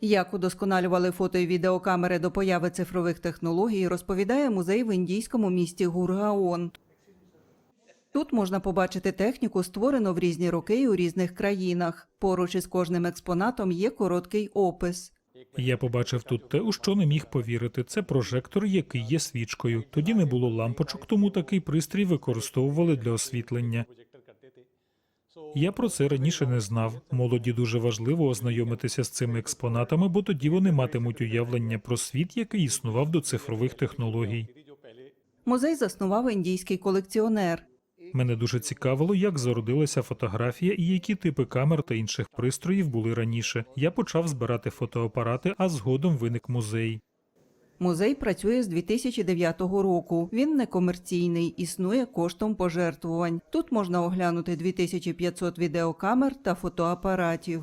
Як удосконалювали фото і відеокамери до появи цифрових технологій, розповідає музей в індійському місті Гургаон. Тут можна побачити техніку, створену в різні роки і у різних країнах. Поруч із кожним експонатом є короткий опис. Я побачив тут те, у що не міг повірити. Це прожектор, який є свічкою. Тоді не було лампочок, тому такий пристрій використовували для освітлення. Я про це раніше не знав. Молоді дуже важливо ознайомитися з цими експонатами, бо тоді вони матимуть уявлення про світ, який існував до цифрових технологій. Музей заснував індійський колекціонер. Мене дуже цікавило, як зародилася фотографія і які типи камер та інших пристроїв були раніше. Я почав збирати фотоапарати, а згодом виник музей. Музей працює з 2009 року. Він некомерційний, існує коштом пожертвувань. Тут можна оглянути 2500 відеокамер та фотоапаратів.